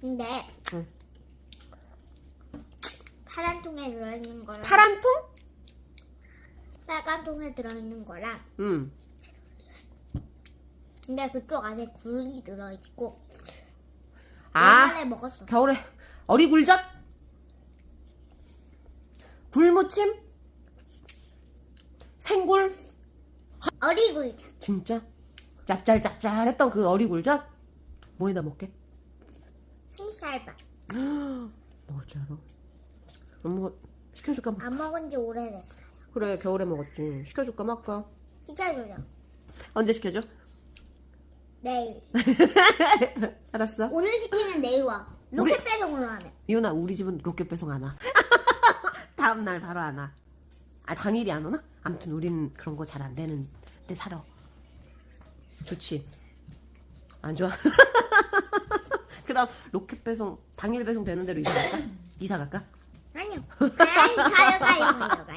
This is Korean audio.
근데 응. 파란 통에 들어있는 거랑 파란 통? 빨간 통에 들어있는 거랑 응. 근데 그쪽 안에 굴이 들어있고 아, 옛날에 먹었어. 겨울에 어리굴젓? 굴무침? 생굴? 어리굴. 진짜? 짭짤짭짤했던 그 어리굴젓? 뭐에다 먹게? 알아? 안 먹어. 시켜줄까? 뭐. 안 먹은 지 오래됐어요. 그래, 겨울에 먹었지. 시켜줄까 말까? 시켜줘요. 언제 시켜줘? 내일. 알았어. 오늘 시키면 내일 와. 우리- 로켓 배송으로 하네. 이윤아, 우리 집은 로켓 배송 안 와. 다음 날 바로 안 와. 아, 당일이 안 오나? 아무튼 우린 그런 거 잘 안 되는데 살아. 좋지? 안 좋아? 그럼 로켓 배송, 당일 배송 되는 대로 이사 갈까? 이사 갈까? 아니요. 아니, 가요, 가요, 가요, 가요.